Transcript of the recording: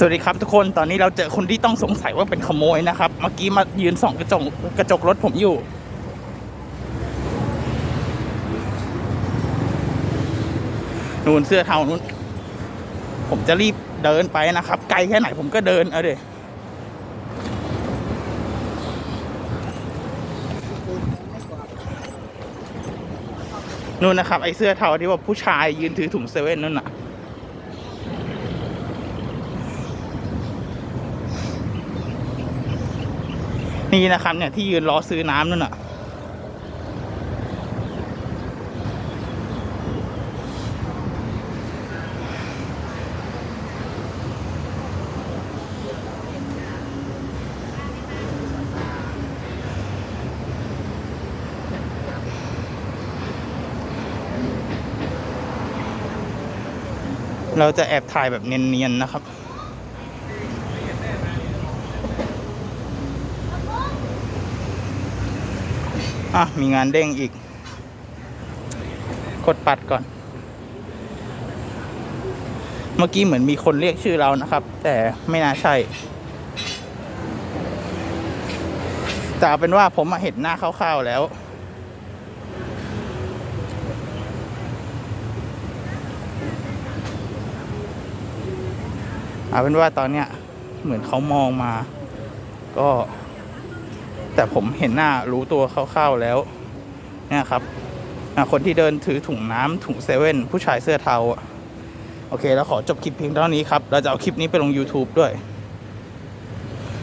สวัสดีครับทุกคนตอนนี้เราเจอคนที่ต้องสงสัยว่าเป็นขโมยนะครับ เมื่อกี้มายืนส่องกระจกกระจกรถผมอยู่ นูนเสื้อเทานู้นผมจะรีบเดินไปนะครับ ไกลแค่ไหนผมก็เดินเอาเดยนู่นนะครับ ไอเสื้อเทาที่ว่าผู้ชายยืนถือถุงเซเว่นนั่นน่ะ นี่นะครับเนี่ยที่ยืนรอซื้อน้ำนั่นน่ะเราจะแอบถ่ายแบบเนียนๆนะครับ อะ มีงานเด้งอีก กดปัดก่อน เมื่อกี้เหมือนมีคนเรียกชื่อเรานะครับ แต่ไม่น่าใช่แต่เป็นว่าผมมาเห็นหน้าคร่าวๆแล้ว เอาเป็นว่าตอนเนี้ยเหมือนเขามองมา ก็ แต่ผมเห็นหน้ารู้ตัวคร่าวๆแล้วเนี่ยครับคนที่เดินถือถุงน้ำถุงเซเว่นผู้ชายเสื้อเทาโอเค แล้วขอจบคลิปเพียงเท่านี้ครับ เราจะเอาคลิปนี้ไปลง YouTube ด้วย